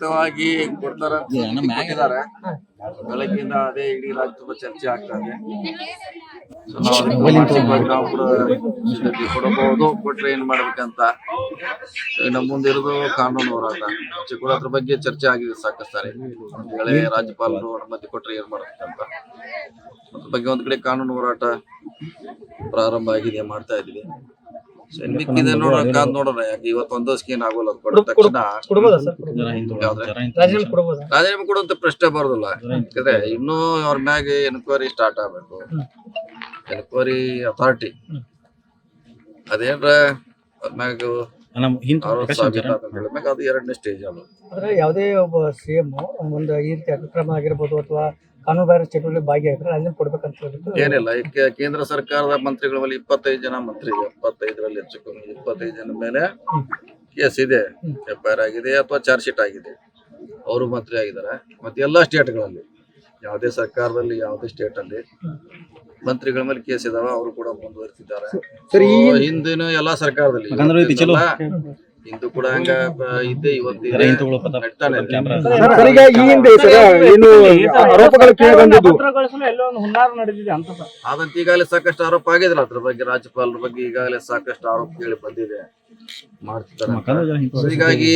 ಮುಕ್ತವಾಗಿ ಕೊಡ್ತಾರ ಕೊಟ್ಟಿದ್ದಾರೆ. ಬೆಳಗ್ಗಿಂದ ಅದೇ ಇಡೀ ರಾಜ್ಯ ತುಂಬಾ ಚರ್ಚೆ ಆಗ್ತಾ ಇದೆ. ನಾವು ಕೂಡ ಸಿದ್ಧತೆ ಕೊಡಬಹುದು ಕೊಟ್ರೆ ಏನ್ ಮಾಡ್ಬೇಕಂತ? ನಮ್ಮ ಮುಂದೆ ಇರೋದು ಕಾನೂನು ಹೋರಾಟ. ಚಿಕ್ಕಬಳ್ಳಾಪುರ ಬಗ್ಗೆ ಚರ್ಚೆ ಆಗಿದೆ ಸಾಕಷ್ಟು ಸಾರಿ. ಒಂದ್ ವೇಳೆ ರಾಜ್ಯಪಾಲರು ಅನುಮತಿ ಕೊಟ್ರೆ ಏನ್ ಮಾಡ್ಬೇಕಂತ. ಅದ್ರ ಬಗ್ಗೆ ಒಂದ್ ಕಡೆ ಕಾನೂನು ಹೋರಾಟ ಪ್ರಾರಂಭ ಆಗಿದೆ ಮಾಡ್ತಾ ಇನ್ ಮಿಕ್ಕಿದೆ ಇದೆ ಕಾದ್ ನೋಡೋಣ ಯಾಕೆ ಇವತ್ತು ಒಂದ್ ಸ್ಕೀನ್ ಆಗೋಲ್ಲ ಅದು ಕೊಟ್ಟ ತಕ್ಷಣ? ರಾಜೀನಾಮೆ ಕೊಡುವಂತ ಪ್ರಶ್ನೆ ಬರೋದಿಲ್ಲ. ಯಾಕಂದ್ರೆ ಇನ್ನೂ ಅವ್ರ ಮ್ಯಾಗ ಎನ್ಕ್ವೈರಿ ಸ್ಟಾರ್ಟ್ ಆಗ್ಬೇಕು. ಎನ್ಕ್ವೈರಿ ಅಥಾರಿಟಿ ಅದೇನ್ರ ಅವ್ರ ಮ್ಯಾಗ ಅದು ಎರಡನೇ ಸ್ಟೇಜ್ ಅದು. ಅಂದ್ರೆ ಯಾವುದೇ ಒಬ್ಬ ಸಿಎಂ ಒಂದು ಈ ರೀತಿ ಅಕ್ರಮ ಆಗಿರ್ಬೋದು ಅಥವಾ ಕಾನೂನು ಬಾಹಿರ ಚಟುವಟಿಕೆ ಭಾಗಿಯಾಗಿದ್ರೆ ಅಲ್ಲಿ ಕೊಡ್ಬೇಕಂತ ಹೇಳಿದ್ರು ಏನಿಲ್ಲ ಕೇಂದ್ರ ಸರ್ಕಾರದ ಮಂತ್ರಿಗಳ ಮೇಲೆ ಇಪ್ಪತ್ತೈದು ಜನ ಮಂತ್ರಿ ಇದೆ. ಇಪ್ಪತ್ತೈದರಲ್ಲಿ ಹೆಚ್ಚು ಕಮ್ಮಿ ಇಪ್ಪತ್ತೈದು ಜನ ಮೇಲೆ ಕೇಸ್ ಇದೆ. ಎಫ್ ಐ ಆರ್ ಆಗಿದೆ ಅಥವಾ ಚಾರ್ಜ್ ಶೀಟ್ ಆಗಿದೆ. ಅವರು ಮಂತ್ರಿ ಆಗಿದ್ದಾರೆ. ಮತ್ತೆ ಎಲ್ಲಾ ಸ್ಟೇಟ್ಗಳಲ್ಲಿ ಯಾವುದೇ ಸರ್ಕಾರದಲ್ಲಿ ಯಾವುದೇ ಸ್ಟೇಟ್ ಅಲ್ಲಿ ಮಂತ್ರಿಗಳ ಮೇಲೆ ಕೇಸ್ ಇದಾವೆ. ಅವರು ಕೂಡ ಮುಂದುವರಿತಿದ್ದಾರೆ. ಸರ್, ಹಿಂದಿನ ಎಲ್ಲಾ ಸರ್ಕಾರದಲ್ಲಿ ಹಿಂದೂ ಕೂಡ ಹಂಗ ಇದ್ದೇ ಇವತ್ತು ಇದೆ. ನಡ್ತಾನೆ ಇದೆ. ಸರ್ ಈಗ ಈ ಹಿಂದೆ ಸರ್ ಏನು ಆರೋಪಗಳು ಕೇಳಿ ಬಂದಿದ್ದು ಎಲ್ಲೋ ಒಂದು ಹುನ್ನಾರ ನಡೆದಿದೆ ಅಂತ ಸರ್. ಆದಂತ ಈಗಾಗಲೇ ಸಾಕಷ್ಟು ಆರೋಪ ಆಗಿದ್ರ ಅದ್ರ ಬಗ್ಗೆ ರಾಜ್ಯಪಾಲರ ಬಗ್ಗೆ ಈಗಾಗಲೇ ಸಾಕಷ್ಟು ಆರೋಪ ಕೇಳಿ ಬಂದಿದೆ. ಮಾಡ್ತಿದ್ದಾರೆ ಅಂತ. ಹೀಗಾಗಿ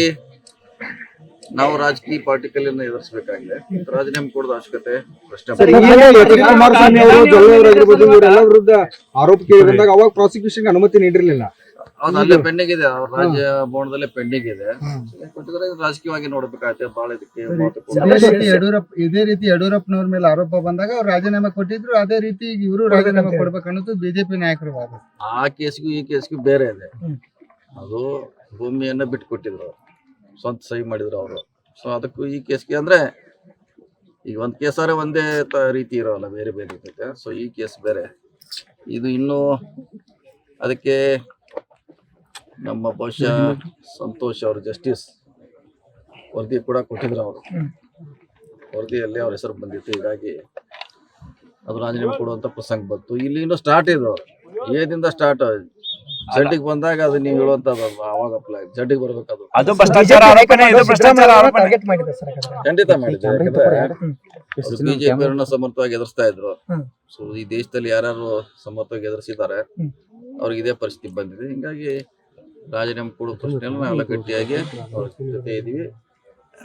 ನಾವು ರಾಜಕೀಯ ಪಾರ್ಟಿಕಲ್ ಎದುರಿಸಬೇಕಾಗಿದೆ. ರಾಜೀನಾಮೆ ಕೊಡೋದು ಅವಶ್ಯಕತೆ ಪ್ರಶ್ನೆ ಕುಮಾರಸ್ವಾಮಿ ಅವರು ಇವರೆಲ್ಲ ವಿರುದ್ಧ ಆರೋಪ ಕೇಳಿ ಬಂದಾಗ ಅವಾಗ ಪ್ರಾಸಿಕ್ಯೂಷನ್ ಅನುಮತಿ ನೀಡಿರ್ಲಿಲ್ಲ. ಹೌದು ಅಲ್ಲೇ ಪೆಂಡಿಂಗ್ ಇದೆ ಅವ್ರ ರಾಜ್ಯ ಭವನದಲ್ಲೇ ಪೆಂಡಿಂಗ್ ಇದೆ ಕೊಟ್ಟಿದ್ರೆ ರಾಜಕೀಯವಾಗಿ ನೋಡ್ಬೇಕಾಗತ್ತೆ ಬಹಳ ಇದಕ್ಕೆ ರೀತಿ ಯಡಿಯೂರಪ್ಪ ಇದೇ ರೀತಿ ಯಡಿಯೂರಪ್ಪನವ್ರ ಮೇಲೆ ಆರೋಪ ಬಂದಾಗ ಅವ್ರು ರಾಜೀನಾಮೆ ಕೊಟ್ಟಿದ್ರು ಅದೇ ರೀತಿ ಇವರು ರಾಜೀನಾಮೆ ಕೊಡ್ಬೇಕು ಅನ್ನೋದು ಬಿಜೆಪಿ ನಾಯಕರ ವಾದ. ಆ ಕೇಸ್ಗೂ ಈ ಕೇಸ್ಗೂ ಬೇರೆ ಇದೆ. ಅದು ಭೂಮಿಯನ್ನ ಬಿಟ್ಟು ಕೊಟ್ಟಿದ್ರು ಸ್ವಂತ ಸಹಿ ಮಾಡಿದ್ರು ಅವರು. ಸೊ ಅದಕ್ಕೂ ಈ ಕೇಸ್ಗೆ ಅಂದ್ರೆ ಈಗ ಒಂದ್ ಕೇಸಾರೆ ಒಂದೇ ತ- ರೀತಿ ಇರೋಲ್ಲ ಬೇರೆ ಬೇರೆ ಇರ್ತೈತೆ. ಸೊ ಈ ಕೇಸ್ ಬೇರೆ. ಇದು ಇನ್ನು ಅದಕ್ಕೆ ನಮ್ಮ ಬಹುಶಃ ಸಂತೋಷ್ ಅವರು ಜಸ್ಟಿಸ್ ವರದಿ ಕೂಡ ಕೊಟ್ಟಿದ್ರು ಅವರು. ವರದಿಯಲ್ಲಿ ಅವ್ರ ಹೆಸರು ಬಂದಿತ್ತು. ಹೀಗಾಗಿ ಅದು ರಾಜೀನಾಮೆ ಕೊಡುವಂತ ಪ್ರಸಂಗ ಬಂತು. ಇಲ್ಲಿ ಇನ್ನು ಸ್ಟಾರ್ಟ್ ಇದು. ಏದಿಂದ ಸ್ಟಾರ್ಟ್ ಜಡ್ಡಿಗೆ ಬಂದಾಗ ಅದು ನೀವು ಹೇಳುವಂತದ್ದು ಅವಾಗ ಅಪ್ಲೈ ಜಡ್ಡಿಗೆ ಬರ್ಬೇಕದು ಅದು. ಖಂಡಿತ ಮಾಡಿದೆ. ಯಾಕಂದ್ರೆ ಬಿಜೆಪಿಯವರನ್ನ ಸಮರ್ಥವಾಗಿ ಎದುರಿಸ್ತಾ ಇದ್ರು. ಸೊ ಈ ದೇಶದಲ್ಲಿ ಯಾರ್ಯಾರು ಸಮರ್ಥವಾಗಿ ಎದುರಿಸಿದ್ದಾರೆ. ಅವ್ರಿಗೆ ಇದೇ ಪರಿಸ್ಥಿತಿ ಬಂದಿದೆ. ಹಿಂಗಾಗಿ ರಾಜೀನಾಮೆ ಕೊಡೋ ಪ್ರಶ್ನೆಯಲ್ಲಿ ನಾವೆಲ್ಲ ಗಟ್ಟಿಯಾಗಿ ಅವ್ರ ಜೊತೆ ಇದೀವಿ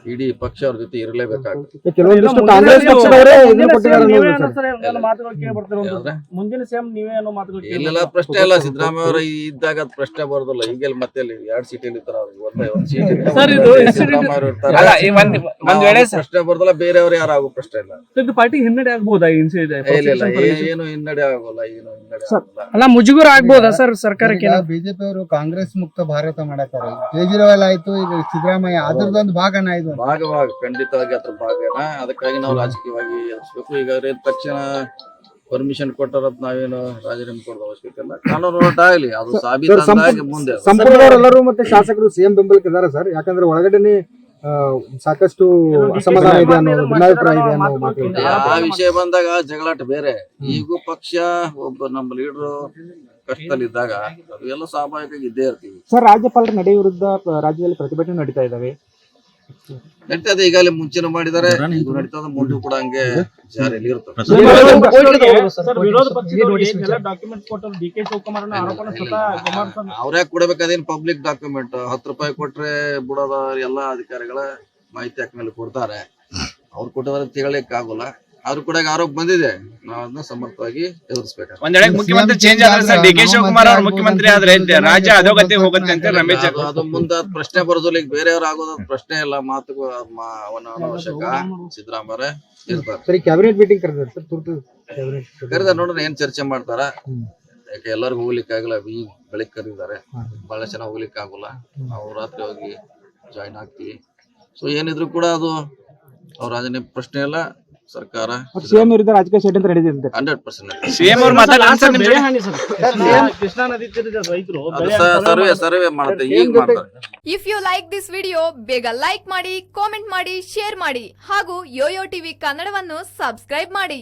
ಇಡೀ ಪಕ್ಷ ಅವ್ರ ಜೊತೆ ಇರಲೇಬೇಕಾಗ್ತದೆ. ಕೆಲವೊಂದಿಷ್ಟು ಕಾಂಗ್ರೆಸ್ ಪಕ್ಷದವರೇ ಇದನ್ನ ಕೊಟ್ಟಿದ್ದಾರೆ ನೀವೇ ಅನ್ನೋದು ಸರ್. ಸರ್ ಎಲ್ಲ ಕೇಳಿ ಬರ್ತಿರುವಂತದ್ದು. ಮುಂದಿನ ಸಿಎಂ ನೀವೇ ಅನ್ನೋ ಮಾತುಗಳು ಕೇಳಿ ಇಲ್ಲೆಲ್ಲ ಪ್ರಶ್ನೆ ಇಲ್ಲ ಸಿದ್ದರಾಮಯ್ಯ ಅವರ ಇದ್ದಾಗ ಅದ್ ಪ್ರಶ್ನೆ ಬರೋದಿಲ್ಲ. ಈಗೆಲ್ಲ ಮತ್ತೆ ಅಲ್ಲಿ ಎರಡ್ ಸೀಟ್ ಇರ್ತಾರ ಅವ್ರಿಗೆ ಒಂದೇ ಒಂದ್ ಸೀಟ್ ಸರ್, ಇದು ಸಿದ್ದರಾಮಯ್ಯ ಅವರು ಇರ್ತಾರೆ. ಅಲ್ಲ ಈ ಒಂದ್ ಒಂದ್ ವೇಳೆ ನಾವು ಪ್ರಶ್ನೆ ಬರೋದಿಲ್ಲ ಬೇರೆಯವ್ರ ಯಾರು ಆಗೋ ಪ್ರಶ್ನೆ ಇಲ್ಲ. ಇದು ಪಾರ್ಟಿ ಹಿನ್ನಡೆ ಆಗ್ಬೋದಾ ಇನ್ಸಿಡೆಂಟ್ ಏ, ಇಲ್ಲ ಇಲ್ಲ. ಏ- ಏನು ಹಿನ್ನಡೆ ಆಗೋಲ್ಲ ಏನು ಹಿನ್ನಡೆ ಆಗೋಲ್ಲ. ಅಲ್ಲ ಮುಜುಗರ ಆಗ್ಬೋದಾ ಸರ್ ಸರ್ಕಾರಕ್ಕೆ ಬಿಜೆಪಿ ಅವರು ಕಾಂಗ್ರೆಸ್ ಮುಕ್ತ ಭಾರತ ಮಾಡತಾರೆ ಕೇಜ್ರಿವಾಲ್ ಆಯ್ತು ಈಗ ಸಿದ್ದರಾಮಯ್ಯ ಅದ್ರದ್ದೊಂದು ಭಾಗನ ಇದು. ಭಾಗವಾಗಿ ಖಂಡಿತವಾಗಿ ಅದ್ರ ಭಾಗನ. ಅದಕ್ಕಾಗಿ ನಾವು ರಾಜಕೀಯವಾಗಿ ಎದುರಿಸ್ಬೇಕು. ಈಗ ತಕ್ಷಣ ಪರ್ಮಿಷನ್ ಕೊಟ್ಟಾರ ನಾವೇನು ರಾಜೀನಾಮೆ ಕೊಡೋದು ಅವಶ್ಯಕತೆ ಇಲ್ಲ. ಕಾನೂನು ಹೋರಾಟ ಆಗ್ಲಿ ಅದು ಸಾಬೀತಾಗಿ ಮುಂದೆ ಸಂಪೂರ್ಣವರೆಲ್ಲರೂ ಸಂಪುಟದವರೆಲ್ಲರೂ ಮತ್ತೆ ಶಾಸಕರು ಸಿಎಂ ಬೆಂಬಲಕ್ಕೆ ಇದ್ದಾರೆ ಸರ್. ಯಾಕಂದ್ರೆ ಒಳಗಡೆನೆ ಸಾಕಷ್ಟು ಅಸಮಾಧಾನ ಇದೆ ಅನ್ನೋ ಭಿನ್ನಾಭಿಪ್ರಾಯ ಇದೆ ಅನ್ನೋ ಮಾತು ಆ ವಿಷಯ ಬಂದಾಗ ಜಗಳಾಟ ಬೇರೆ. ಈಗೂ ಪಕ್ಷ ಒಬ್ಬ ನಮ್ಮ ಲೀಡರ್ ಕಷ್ಟದಲ್ಲಿದ್ದಾಗ ಅದು ಎಲ್ಲ ಸ್ವಾಭಾವಿಕವಾಗಿ ಇದ್ದೇ ಇರ್ತೀವಿ. ಸರ್ ರಾಜ್ಯಪಾಲರ ನಡೆ ವಿರುದ್ಧ ರಾಜ್ಯದಲ್ಲಿ ಪ್ರತಿಭಟನೆ ನಡೀತಾ ಇದ್ದಾವೆ. ನಡೀತದೆ ಈಗಾಗಲೇ ಮುಂಚೆ ಮಾಡಿದ್ದಾರೆ. ಇದು ನಡೀತದ ಮುಂದೆ ಕೂಡ ಹಂಗೆ ಜಾರಿಯಲ್ಲಿ ಇರ್ತದೆ ಅವ್ರ್ಯಾಕ್ ಕೊಡ್ಬೇಕು ಪಬ್ಲಿಕ್ ಡಾಕ್ಯುಮೆಂಟ್ ಹತ್ತು ರೂಪಾಯಿ ಕೊಟ್ರೆ ಬಿಡೋದ ಎಲ್ಲಾ ಅಧಿಕಾರಿಗಳ ಮಾಹಿತಿ ಹಾಕ ಮೇಲೆ ಕೊಡ್ತಾರೆ. ಅವ್ರು ಕೊಟ್ಟಿದ್ರೆ ತಿಳಿಯಕ್ ಆಗೋಲ್ಲ ಅವ್ರು ಕೂಡ ಈಗ ಆರೋಪ ಬಂದಿದೆ. ನಾವು ಅದನ್ನ ಸಮರ್ಥವಾಗಿ ಎದುರಿಸಬೇಕು ಒಂದ್ ವೇಳೆ ಮುಖ್ಯಮಂತ್ರಿ ಚೇಂಜ್ ಆದ್ರೆ ಸರ್ ಡಿ ಕೆ ಶಿವಕುಮಾರ್ ಅವ್ರ ಮುಖ್ಯಮಂತ್ರಿ ಆದ್ರೆ ರಾಜ್ಯ ಅಧೋಗತಿ ಹೋಗುತ್ತೆ ಅಂತ ರಮೇಶ್ ಅದು ಅದು ಮುಂದೆ ಅದ್ ಪ್ರಶ್ನೆ ಬರೋದಿಲ್ಲ. ಈಗ ಬೇರೆಯವ್ರ ಆಗೋದ್ ಪ್ರಶ್ನೆ ಇಲ್ಲ. ಮಾತು ಅವಶ್ಯಕ. ಅನಾವಶ್ಯಕ ಸಿದ್ದರಾಮಯ್ಯ ಇರ್ತಾರೆ. ಸರಿ ಕ್ಯಾಬಿನೆಟ್ ಮೀಟಿಂಗ್ ಸರ್ ತುರ್ತು ಕ್ಯಾಬಿನೆಟ್ ಕರೆದ ನೋಡ್ರಿ ಏನ್ ಚರ್ಚೆ ಮಾಡ್ತಾರ. ಯಾಕೆ ಎಲ್ಲರಿಗೂ ಹೋಗ್ಲಿಕ್ಕೆ ಆಗಲ್ಲ? ಈ ಬೆಳಿಗ್ಗೆ ಕರೀತಾರೆ ಬಹಳ ಜನ ಹೋಗ್ಲಿಕ್ಕೆ ಆಗೋಲ್ಲ. ನಾವು ರಾತ್ರಿ ಹೋಗಿ ಜಾಯಿನ್ ಆಗ್ತೀವಿ. ಸೊ ಏನಿದ್ರು ಕೂಡ ಅದು ಅವ್ರ ರಾಜನೇ ಪ್ರಶ್ನೆ ಇಲ್ಲ. ಸರ್ಕಾರ ಸಿಎಂ ವಿರುದ್ಧ ರಾಜಕೀಯ ಷಡ್ಯಂತ್ರ ನಡೆದಿದೆ ಹಂಡ್ರೆಡ್ ಪರ್ಸೆಂಟ್. ಸಿಎಂ ಅವ್ರ ಮಾತಾಡ ಸರ್ ನಿಮಗೆ? ಕೃಷ್ಣಾ ನದಿ ತೀರದ ರೈತರು ಸರ್ವೆ ಸರ್ವೆ ಮಾಡುತ್ತೆ ಈಗ ಮಾಡ್ತಾರೆ. If you like this video ಬೇಗ ಲೈಕ್ ಮಾಡಿ ಕಾಮೆಂಟ್ ಮಾಡಿ ಶೇರ್ ಮಾಡಿ ಹಾಗೂ ಯೋಯೋ ಟಿವಿ ಕನ್ನಡವನ್ನು ಸಬ್ಸ್ಕ್ರೈಬ್ ಮಾಡಿ.